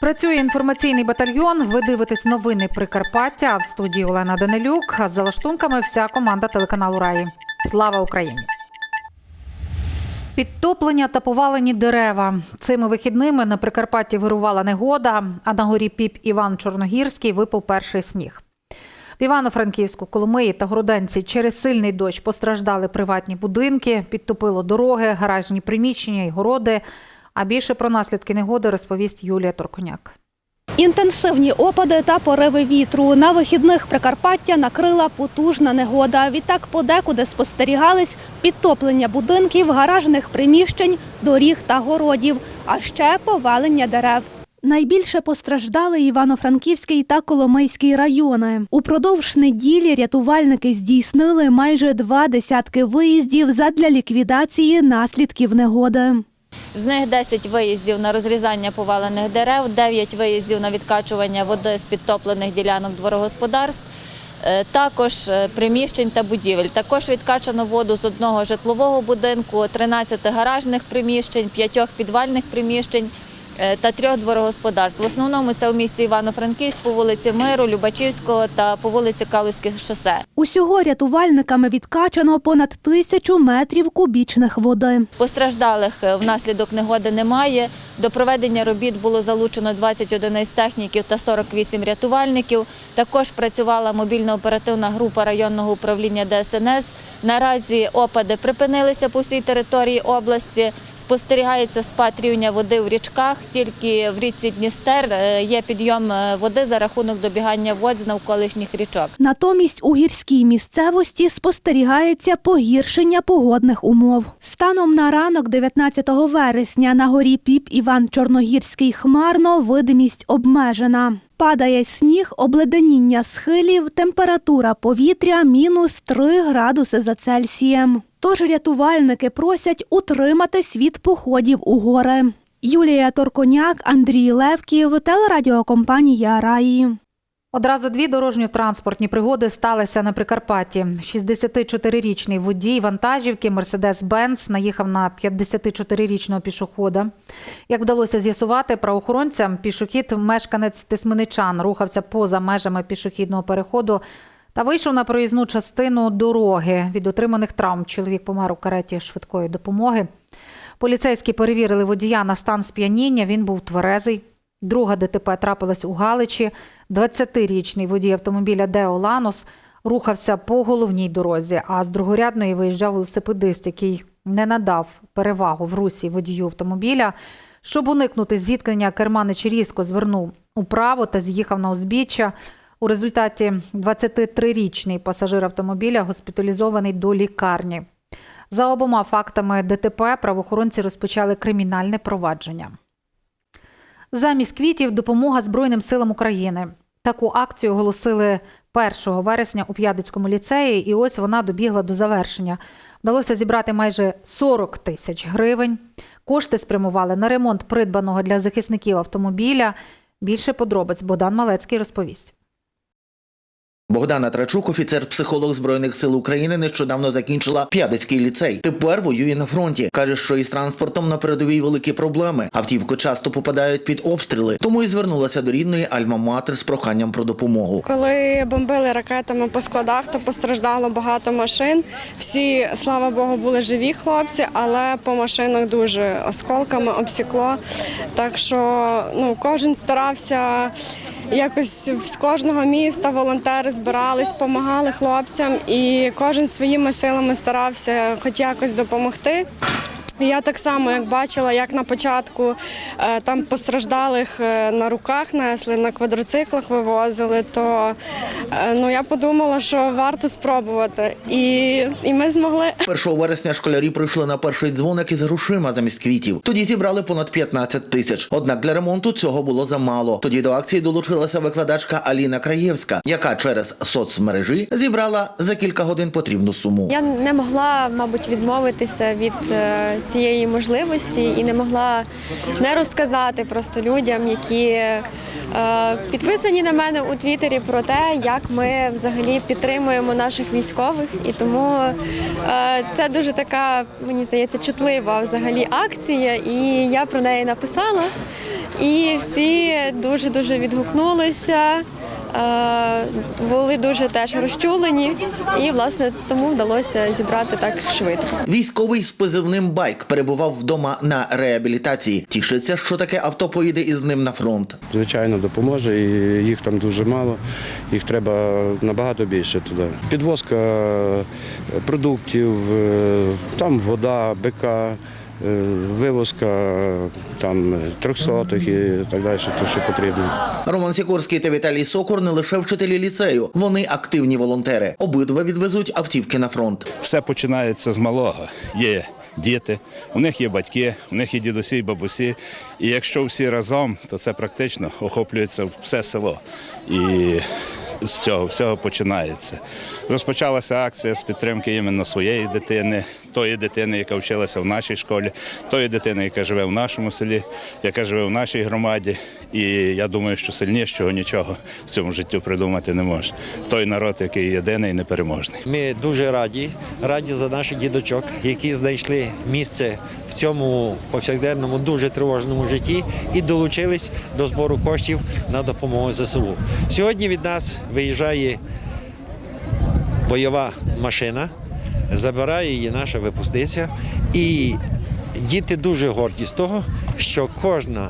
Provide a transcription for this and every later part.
Працює інформаційний батальйон. Ви дивитесь новини Прикарпаття. В студії Олена Данилюк. За лаштунками вся команда телеканалу Раї. Слава Україні! Підтоплення та повалені дерева. Цими вихідними на Прикарпатті вирувала негода, а на горі Піп Іван Чорногірський випав перший сніг. В Івано-Франківську, Коломиї та Городенці через сильний дощ постраждали приватні будинки, підтопило дороги, гаражні приміщення і городи. А більше про наслідки негоди розповість Юлія Торконяк. Інтенсивні опади та пориви вітру. На вихідних Прикарпаття накрила потужна негода. Відтак подекуди спостерігались підтоплення будинків, гаражних приміщень, доріг та городів, а ще повалення дерев. Найбільше постраждали Івано-Франківський та Коломийський райони. Упродовж неділі рятувальники здійснили майже два десятки виїздів задля ліквідації наслідків негоди. З них 10 виїздів на розрізання повалених дерев, 9 виїздів на відкачування води з підтоплених ділянок дворогосподарств, е, також е, приміщень та будівель. Також відкачано воду з одного житлового будинку, 13 гаражних приміщень, 5 підвальних приміщень та трьох дворогосподарств. В основному це у місті Івано-Франківськ по вулиці Миру, Любачівського та по вулиці Калузьке шосе. Усього рятувальниками відкачано понад тисячу метрів кубічних води. Постраждалих е, внаслідок негоди немає. До проведення робіт було залучено 20 одиниць техніків та 48 рятувальників. Також працювала мобільно-оперативна група районного управління ДСНС. Наразі опади припинилися по всій території області. Спостерігається спад рівня води в річках. Тільки в річці Дністер е, є підйом е, води за рахунок добігання вод з навколишніх річок. Натомість у гірській місцевості спостерігається погіршення погодних умов. Станом на ранок 19 вересня на горі Піп Іван Чорногірський хмарно видимість обмежена. Падає сніг, обледеніння схилів, температура повітря мінус 3 градуси за Цельсієм. Тож рятувальники просять утриматись від походів у гори. Юлія Торконяк, Андрій Левків, телерадіокомпанія Раї. Одразу дві дорожньо-транспортні пригоди сталися на Прикарпатті. 64-річний водій вантажівки Мерседес-Бенц наїхав на 54-річного пішохода. Як вдалося з'ясувати, правоохоронцям пішохід мешканець Тисменичан рухався поза межами пішохідного переходу та вийшов на проїзну частину дороги. Від отриманих травм чоловік помер у кареті швидкої допомоги. Поліцейські перевірили водія на стан сп'яніння. Він був тверезий. Друга ДТП трапилась у Галичі. 20-річний водій автомобіля Део Ланос рухався по головній дорозі, а з другорядної виїжджав велосипедист, який не надав перевагу в русі водію автомобіля. Щоб уникнути зіткнення, керманич різко звернув управо та з'їхав на узбіччя. У результаті 23-річний пасажир автомобіля госпіталізований до лікарні. За обома фактами ДТП правоохоронці розпочали кримінальне провадження. Замість квітів допомога Збройним силам України. Таку акцію оголосили 1 вересня у П'ядицькому ліцеї, і ось вона добігла до завершення. Вдалося зібрати майже 40 тисяч гривень. Кошти спрямували на ремонт придбаного для захисників автомобіля. Більше подробиць Богдан Малецький розповість. Богдана Трачук, офіцер-психолог Збройних сил України, нещодавно закінчила П'ядицький ліцей. Тепер воює на фронті. Каже, що із транспортом на передовій великі проблеми. Автівки часто попадають під обстріли, тому і звернулася до рідної Альма-Матер з проханням про допомогу. Коли бомбили ракетами по складах, то постраждало багато машин. Всі, слава Богу, були живі хлопці, але по машинах дуже осколками обсікло. Так що ну, кожен старався якось з кожного міста волонтери збирались, допомагали хлопцям, і кожен своїми силами старався хоч якось допомогти. Я так само, як бачила, як на початку е, там постраждалих е, на руках несли, на квадроциклах вивозили, то е, ну, я подумала, що варто спробувати. І, і ми змогли. 1 вересня школярі прийшли на перший дзвоник із грошима замість квітів. Тоді зібрали понад 15 тисяч. Однак для ремонту цього було замало. Тоді до акції долучилася викладачка Аліна Краєвська, яка через соцмережі зібрала за кілька годин потрібну суму. Я не могла, мабуть, відмовитися від цієї можливості і не могла не розказати просто людям, які е, підписані на мене у Твіттері про те, як ми взагалі підтримуємо наших військових. І тому е, це дуже така, мені здається, чутлива взагалі акція. І я про неї написала. І всі дуже дуже відгукнулися. Е, Були дуже теж розчулені, і власне тому вдалося зібрати так швидко. Військовий з позивним байк перебував вдома на реабілітації. Тішиться, що таке авто поїде із ним на фронт. Звичайно, допоможе, і їх там дуже мало, їх треба набагато більше туди. Підвозка продуктів, е, там вода, БК, е, вивозка е, там трьохсотих і так далі, то що потрібно. Роман Сікорський та Віталій Сокор не лише вчителі ліцею, вони активні волонтери. Обидва відвезуть автівки на фронт. все починається з малого. Є діти, у них є батьки, у них є дідусі і бабусі. І якщо всі разом, то це практично охоплюється все село. І з цього всього починається. Розпочалася акція з підтримки іменно своєї дитини, тої дитини, яка вчилася в нашій школі, тої дитини, яка живе в нашому селі, яка живе в нашій громаді. І я думаю, що сильнішого нічого в цьому житті придумати не може. Той народ, який єдиний і непереможний. Ми дуже раді, раді за наших дідочок, які знайшли місце в цьому повсякденному дуже тривожному житті і долучились до збору коштів на допомогу ЗСУ. Сьогодні від нас виїжджає бойова машина, забирає її наша випускниця. І діти дуже горді з того, що кожна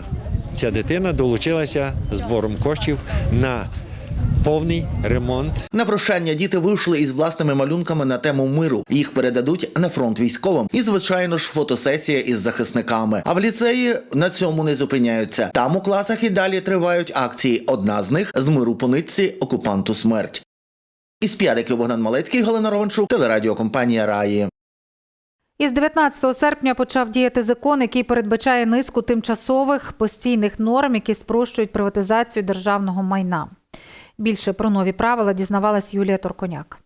ця дитина долучилася збором коштів на повний ремонт На прощання діти вийшли із власними малюнками на тему миру. Їх передадуть на фронт військовим. І, звичайно ж, фотосесія із захисниками. А в ліцеї на цьому не зупиняються. Там у класах і далі тривають акції. Одна з них з миру по нитці окупанту смерть. Із п'ядиків Богдан Малецький, Галина Рованчук, телерадіокомпанія Раї. Із 19 серпня почав діяти закон, який передбачає низку тимчасових постійних норм, які спрощують приватизацію державного майна. Більше про нові правила дізнавалась Юлія Торконяк.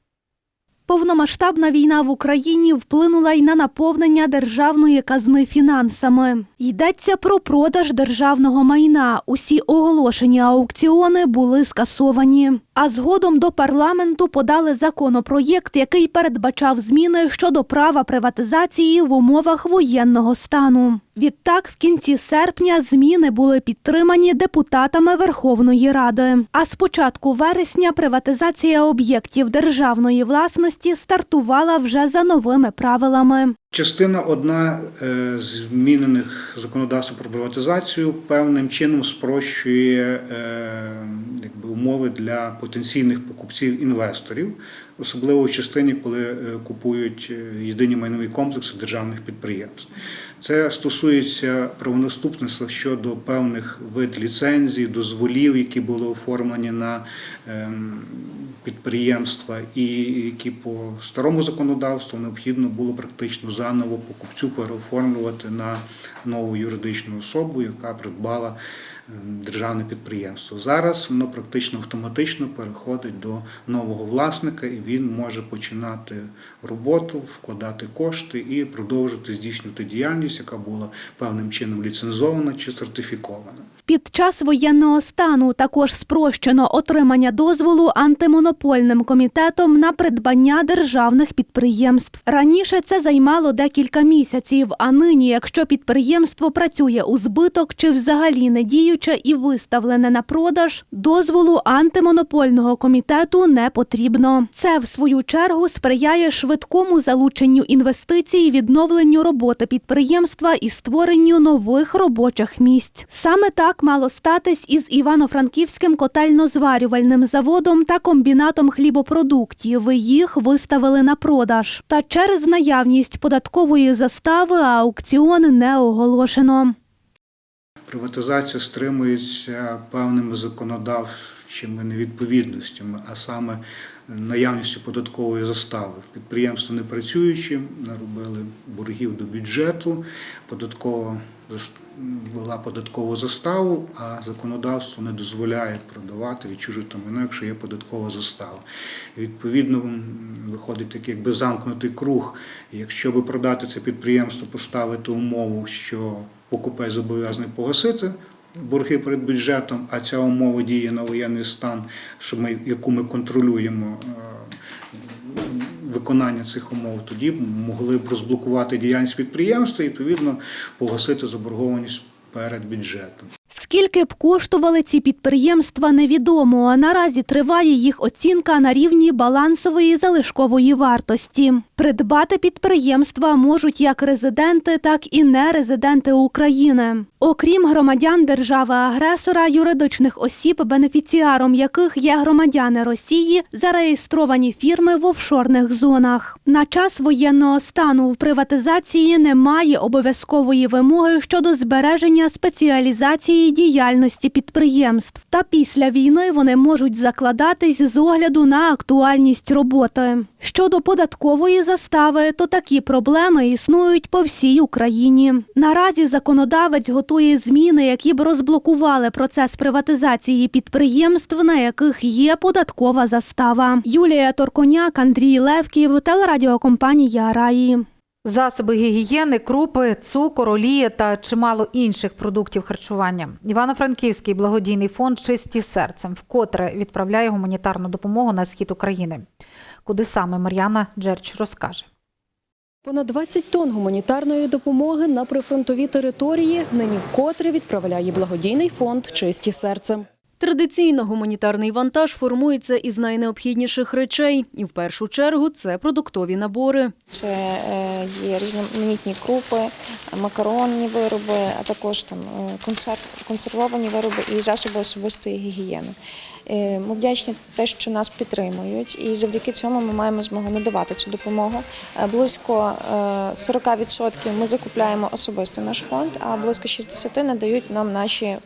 Повномасштабна війна в Україні вплинула й на наповнення державної казни фінансами. Йдеться про продаж державного майна. Усі оголошені аукціони були скасовані. А згодом до парламенту подали законопроєкт, який передбачав зміни щодо права приватизації в умовах воєнного стану. Відтак, в кінці серпня зміни були підтримані депутатами Верховної Ради. А з початку вересня приватизація об'єктів державної власності стартувала вже за новими правилами. Частина одна е, змінених законодавства про приватизацію певним чином спрощує е, якби, умови для потенційних покупців інвесторів, особливо в частині, коли е, купують е, єдині майнові комплекси державних підприємств. Це стосується правонаступництва щодо певних вид ліцензій, дозволів, які були оформлені на ем, підприємства, і які по старому законодавству необхідно було практично заново покупцю переоформлювати на нову юридичну особу, яка придбала державне підприємство. Зараз воно практично автоматично переходить до нового власника, і він може починати роботу, вкладати кошти і продовжувати здійснювати діяльність, яка була певним чином ліцензована чи сертифікована. Під час воєнного стану також спрощено отримання дозволу антимонопольним комітетом на придбання державних підприємств. Раніше це займало декілька місяців, а нині, якщо підприємство працює у збиток чи взагалі не діюче і виставлене на продаж, дозволу антимонопольного комітету не потрібно. Це в свою чергу сприяє швидкому залученню інвестицій, відновленню роботи підприємства і створенню нових робочих місць. Саме так мало статись із Івано-Франківським котельно-зварювальним заводом та комбінатом хлібопродуктів. Їх виставили на продаж. Та через наявність податкової застави аукціон не оголошено. Приватизація стримується певними законодавчими невідповідностями, а саме наявністю податкової застави. Підприємство не працюючи, наробили боргів до бюджету, податкова ввела податкову заставу, а законодавство не дозволяє продавати відчужити майно, якщо є податкова застава. І, Відповідно, виходить такий якби замкнутий круг. Якщо би продати це підприємство, поставити умову, що покупець зобов'язаний погасити борги перед бюджетом, а ця умова діє на воєнний стан, що ми, яку ми контролюємо. е, Виконання цих умов тоді могли б розблокувати діяльність підприємства і відповідно погасити заборгованість перед бюджетом. Скільки б коштували ці підприємства, невідомо. А наразі триває їх оцінка на рівні балансової залишкової вартості. Придбати підприємства можуть як резиденти, так і нерезиденти України. Окрім громадян держави-агресора, юридичних осіб, бенефіціаром яких є громадяни Росії, зареєстровані фірми в офшорних зонах. На час воєнного стану в приватизації немає обов'язкової вимоги щодо збереження спеціалізації діяльності підприємств. Та після війни вони можуть закладатись з огляду на актуальність роботи. Щодо податкової застави, то такі проблеми існують по всій Україні. Наразі законодавець готує зміни, які б розблокували процес приватизації підприємств, на яких є податкова застава. Юлія Торконяк, Андрій Левків, телерадіокомпанія Раї. Засоби гігієни, крупи, цукор, олія та чимало інших продуктів харчування. Івано-Франківський благодійний фонд Чисті серцем вкотре відправляє гуманітарну допомогу на схід України. Куди саме Мар'яна Джерч розкаже. Понад 20 тонн гуманітарної допомоги на прифронтові території нині вкотре відправляє благодійний фонд Чисті серцем. Традиційно гуманітарний вантаж формується із найнеобхідніших речей, і в першу чергу це продуктові набори. Це е, є різноманітні крупи, макаронні вироби, а також там е, консервовані вироби і засоби особистої гігієни. Е, Ми вдячні те, що нас підтримують, і завдяки цьому ми маємо змогу надавати цю допомогу. Близько е, 40% ми закупляємо особисто наш фонд, а близько 60% надають нам наші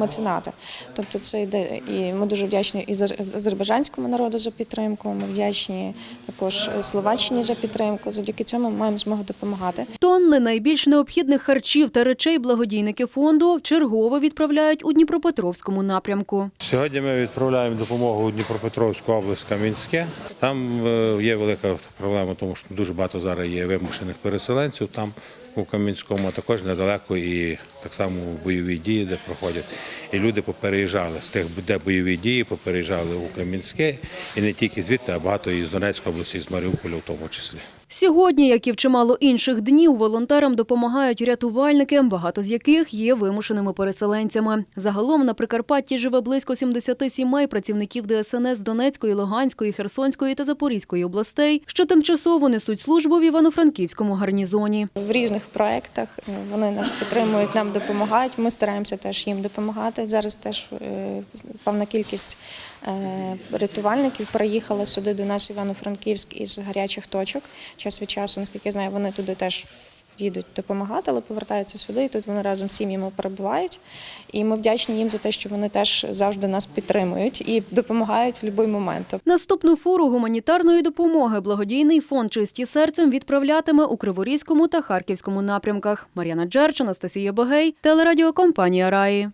меценати. Тобто це йде і ми дуже вдячні і азербайджанському народу за підтримку. Ми вдячні також Словаччині за підтримку. Завдяки цьому ми маємо змогу допомагати. Тонни найбільш необхідних харчів та речей благодійники фонду вчергово відправляють у Дніпропетровському напрямку. Сьогодні ми відправляємо допомогу у Дніпропетровську область Кам'янське. Там е, є велика проблема, тому що дуже багато зараз є вимушених переселенців там у Кам'янському, а також недалеко і так само бойові дії, де проходять. І люди попереїжджали з тих, де бойові дії, попереїжджали у Кам'янське, і не тільки звідти, а багато і з Донецької області, і з Маріуполя в тому числі. Сьогодні, як і в чимало інших днів, волонтерам допомагають рятувальники, багато з яких є вимушеними переселенцями. Загалом на Прикарпатті живе близько 70 сімей працівників ДСНС Донецької, Луганської, Херсонської та Запорізької областей, що тимчасово несуть службу в Івано-Франківському гарнізоні. В різних проєктах е, вони нас підтримують, нам допомагають. Ми стараємося теж їм допомагати. Зараз теж е, певна кількість е, рятувальників переїхала сюди до нас Івано-Франківськ із гарячих точок. Час від часу, наскільки я знаю, вони туди теж їдуть допомагати, але повертаються сюди. І тут вони разом з сім'ями перебувають. І ми вдячні їм за те, що вони теж завжди нас підтримують і допомагають в будь-який момент. Наступну фуру гуманітарної допомоги благодійний фонд Чисті серцем відправлятиме у Криворізькому та Харківському напрямках. Мар'яна Джерч, Анастасія Богей, телерадіокомпанія Раї.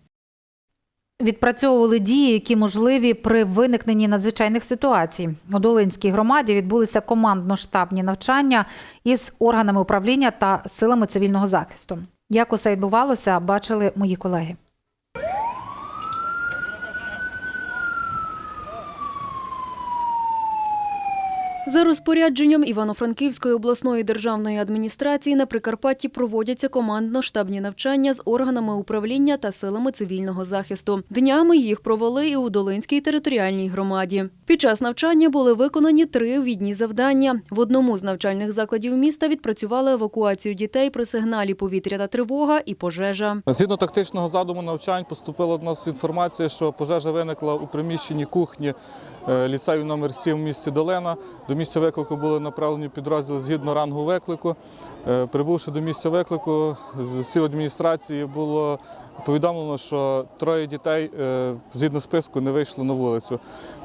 Відпрацьовували дії, які можливі при виникненні надзвичайних ситуацій. У Долинській громаді відбулися командно-штабні навчання із органами управління та силами цивільного захисту. Як усе відбувалося, бачили мої колеги. За розпорядженням Івано-Франківської обласної державної адміністрації на Прикарпатті проводяться командно-штабні навчання з органами управління та силами цивільного захисту. Днями їх провели і у Долинській територіальній громаді. Під час навчання були виконані три відні завдання. В одному з навчальних закладів міста відпрацювали евакуацію дітей при сигналі повітряна тривога і пожежа. Згідно тактичного задуму навчань поступила до нас інформація, що пожежа виникла у приміщенні кухні ліцею номер 7 в місті Долина. До місця виклику були направлені підрозділи згідно рангу виклику. Е, Прибувши до місця виклику, з сил адміністрації було повідомлено, що троє дітей е, згідно списку не вийшли на вулицю.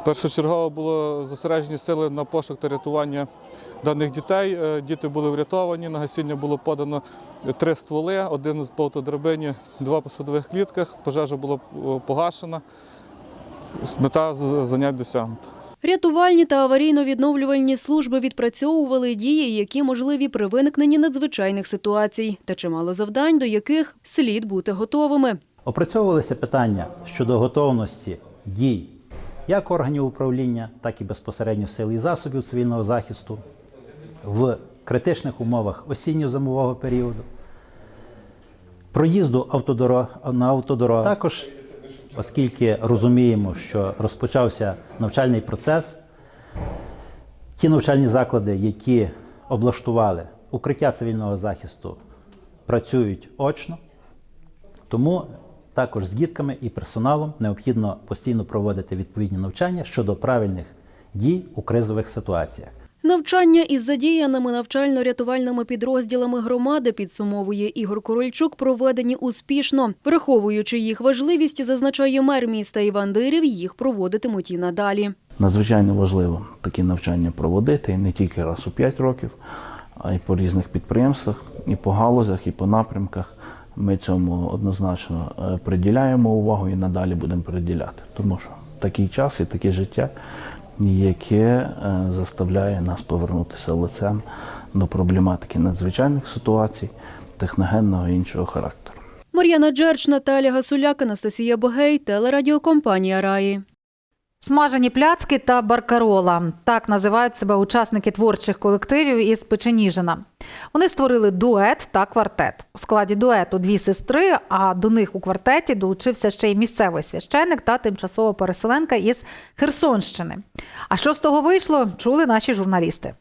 Першочергово було зосереджені сили на пошук та рятування даних дітей. Е, Діти були врятовані. На гасіння було подано три стволи, один по автодрабині, два по садових клітках. Пожежа була е, погашена. Мета занять досягнута. Рятувальні та аварійно-відновлювальні служби відпрацьовували дії, які можливі при виникненні надзвичайних ситуацій, та чимало завдань, до яких слід бути готовими. Опрацьовувалися питання щодо готовності дій як органів управління, так і безпосередньо сил і засобів цивільного захисту в критичних умовах осінньо-зимового періоду, проїзду автодорог, на автодорогах. Також, оскільки розуміємо, що розпочався навчальний процес, ті навчальні заклади, які облаштували укриття цивільного захисту, працюють очно. Тому також з дітками і персоналом необхідно постійно проводити відповідні навчання щодо правильних дій у кризових ситуаціях. Навчання із задіяними навчально-рятувальними підрозділами громади підсумовує Ігор Корольчук, проведені успішно. Враховуючи їх важливість, зазначає мер міста Іван Дирів, їх проводитимуть і надалі. Надзвичайно важливо такі навчання проводити не тільки раз у 5 років, а й по різних підприємствах, і по галузях, і по напрямках. Ми цьому однозначно е, приділяємо увагу і надалі будемо приділяти. Тому що такий час і таке життя, яке е, заставляє нас повернутися лицем до проблематики надзвичайних ситуацій, техногенного і іншого характеру. Мар'яна Джерч, Наталія Гасуляк, Анастасія Богей, телерадіокомпанія Раї. Смажені пляцки та баркарола так називають себе учасники творчих колективів із Печеніжина. Вони створили дует та квартет. У складі дуету дві сестри, а до них у квартеті долучився ще й місцевий священик та тимчасова переселенка із Херсонщини. А що з того вийшло, чули наші журналісти.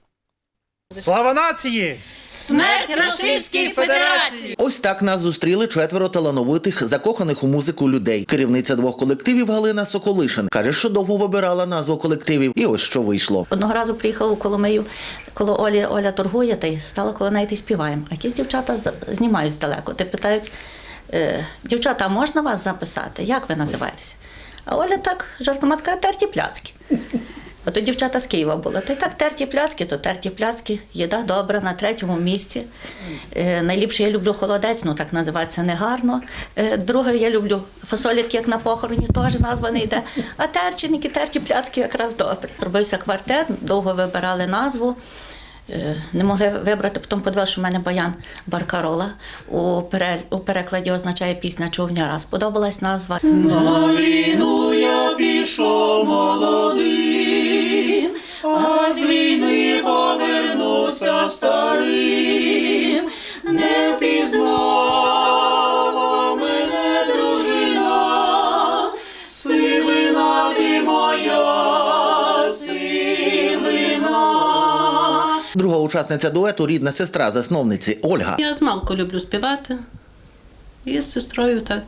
Слава нації! Смерть Рашистській Федерації! Ось так нас зустріли четверо талановитих, закоханих у музику людей. Керівниця двох колективів Галина Соколишин каже, що довго вибирала назву колективів, і ось що вийшло. Одного разу приїхала у Коломию, коло Олі Оля торгує, та й стала коло неї та й співаємо. А якісь дівчата знімають здалеку. Ти питають, е, дівчата, а можна вас записати? Як ви називаєтеся? А Оля так жартома така терті пляцки. Ото дівчата з Києва були. Та й так терті пляцки, то терті пляцки, їда добра на третьому місці. Е, найліпше я люблю холодець, ну так називається негарно. Е, друге, я люблю фасолітки, як на похороні, теж назва не йде. А терченики, терті пляцки якраз добре. Зробився квартет, довго вибирали назву. Е, Не могли вибрати, потім подивилися, що в мене баян Баркарола. У, у перекладі означає пісня човняра. Сподобалась назва. На війну я пішов молодим, а з війни повернуся старим. Не впізнала мене дружина, сивина ти моя, сивина. Друга учасниця дуету рідна сестра засновниці Ольга. Я з малку люблю співати. І з сестрою так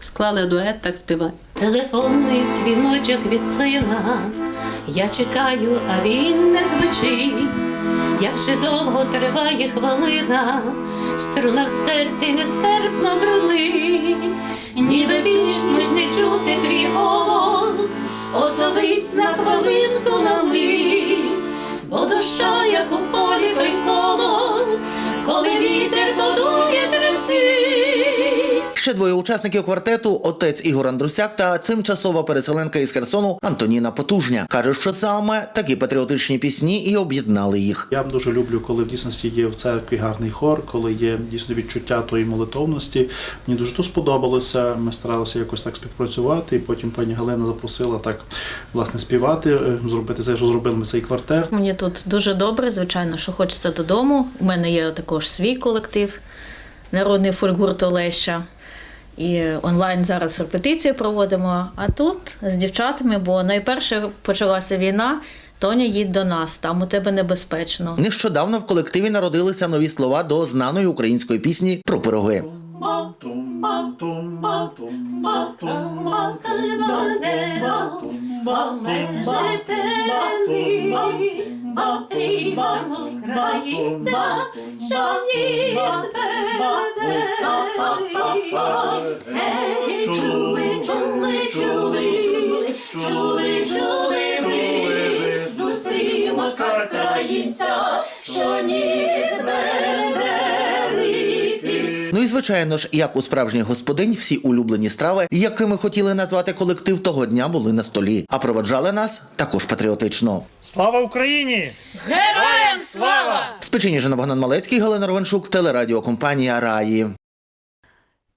склали дует, так співаємо. Телефонний дзвіночок від сина. Я чекаю, а він не звучить. Як же довго триває хвилина, струна в серці нестерпно брудить, ніби вічність не чути твій голос, озовись на хвилинку на мить, бо душа, як у полі той колос, коли вітер подує тремтить. Ще двоє учасників квартету отець Ігор Андрусяк та тимчасова переселенка із Херсону Антоніна Потужня. Каже, що саме такі патріотичні пісні і об'єднали їх. Я дуже люблю, коли в дійсності є в церкві гарний хор, коли є дійсно відчуття тої молитовності. Мені дуже то сподобалося. Ми старалися якось так співпрацювати. І потім пані Галина запросила так власне співати, е, зробити це, що зробили ми цей квартет. Мені тут дуже добре, звичайно, що хочеться додому. У мене є також свій колектив, народний фольгурт Олеща. І онлайн зараз репетиції проводимо. А тут з дівчатами, бо найперше почалася війна. Тоня, їдь до нас, там у тебе небезпечно. Нещодавно в колективі народилися нові слова до знаної української пісні про пироги. Ми застрімав українця, що бередий. Ей, чули, чули, чули, чули, чули ви, зустрімо українця, що ніс берегий. Звичайно ж, як у справжніх господинь, всі улюблені страви, якими хотіли назвати колектив того дня, були на столі. А проводжали нас також патріотично. Слава Україні! Героям слава! З Печеніжина Богдан Малецький, Галина Ровеншук, телерадіокомпанія Раї.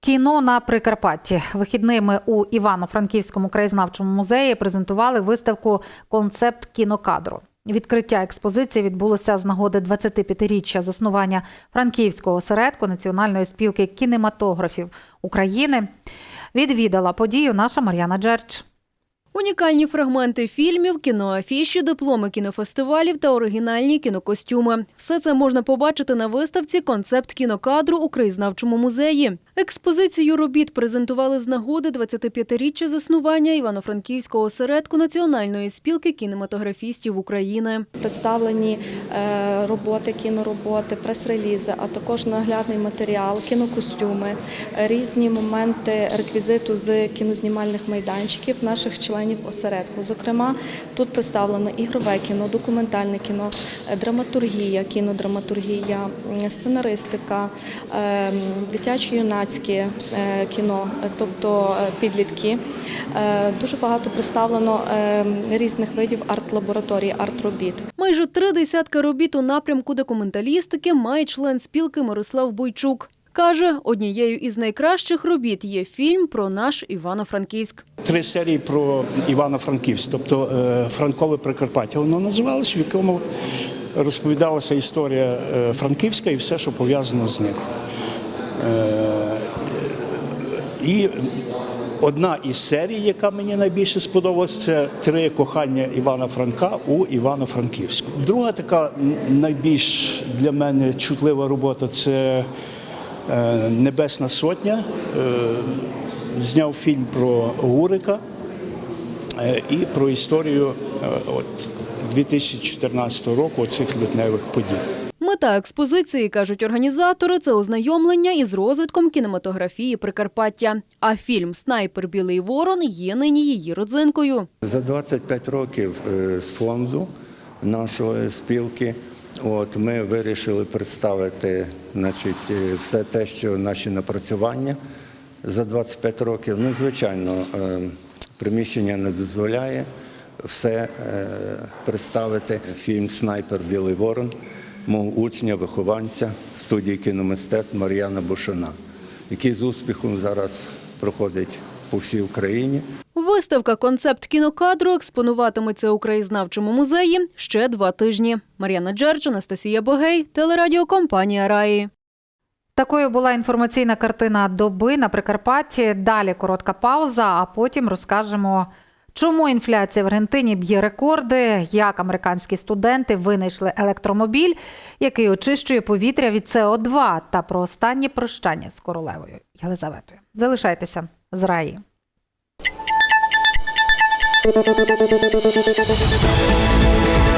Кіно на Прикарпатті вихідними у Івано-Франківському краєзнавчому музеї презентували виставку Концепт кінокадру. Відкриття експозиції відбулося з нагоди 25-річчя заснування Франківського осередку Національної спілки кінематографів України. Відвідала подію наша Мар'яна Джерч. Унікальні фрагменти фільмів, кіноафіші, дипломи кінофестивалів та оригінальні кінокостюми. Все це можна побачити на виставці Концепт кінокадру у краєзнавчому музеї. Експозицію робіт презентували з нагоди 25-річчя заснування Івано-Франківського осередку Національної спілки кінематографістів України. Представлені е, роботи, кінороботи, прес-релізи, а також наглядний матеріал, кінокостюми, різні моменти реквізиту з кінознімальних майданчиків наших членів осередку. Зокрема, тут представлено ігрове кіно, документальне кіно, драматургія, кінодраматургія, сценаристика, е, дитячо-юнацьке е, кіно, тобто е, підлітки. Е, Дуже багато представлено е, різних видів арт-лабораторій, арт-робіт. Майже три десятка робіт у напрямку документалістики має член спілки Мирослав Бойчук. Каже, однією із найкращих робіт є фільм про наш Івано-Франківськ. Три серії про Івано-Франківськ, тобто Франкове Прикарпаття. Воно називалось, в якому розповідалася історія Франківська і все, що пов'язано з ним. Е, І одна із серій, яка мені найбільше сподобалась, це три кохання Івана Франка у Івано-Франківську. Друга така найбільш для мене чутлива робота це е, Небесна Сотня. Е, Зняв фільм про Гурика і про історію от, 2014 року цих лютневих подій. Мета експозиції, кажуть організатори, це ознайомлення із розвитком кінематографії Прикарпаття. А фільм Снайпер Білий Ворон є нині її родзинкою. За 25 років е, з фонду нашої спілки от, ми вирішили представити значить, е, все те, що наші напрацювання за 25 років. Ну, звичайно, е, приміщення не дозволяє все представити. Фільм Снайпер Білий Ворон мого учня, вихованця студії кіномистецтв Мар'яна Бушина, який з успіхом зараз проходить по всій Україні. Виставка Концепт кінокадру експонуватиметься у краєзнавчому музеї ще два тижні. Мар'яна Джерч, Анастасія Богей, телерадіокомпанія Раї. Такою була інформаційна картина доби на Прикарпатті. Далі коротка пауза, а потім розкажемо, чому інфляція в Аргентині б'є рекорди, як американські студенти винайшли електромобіль, який очищує повітря від СО2, та про останнє прощання з королевою Єлизаветою. Залишайтеся з раї. Thank you.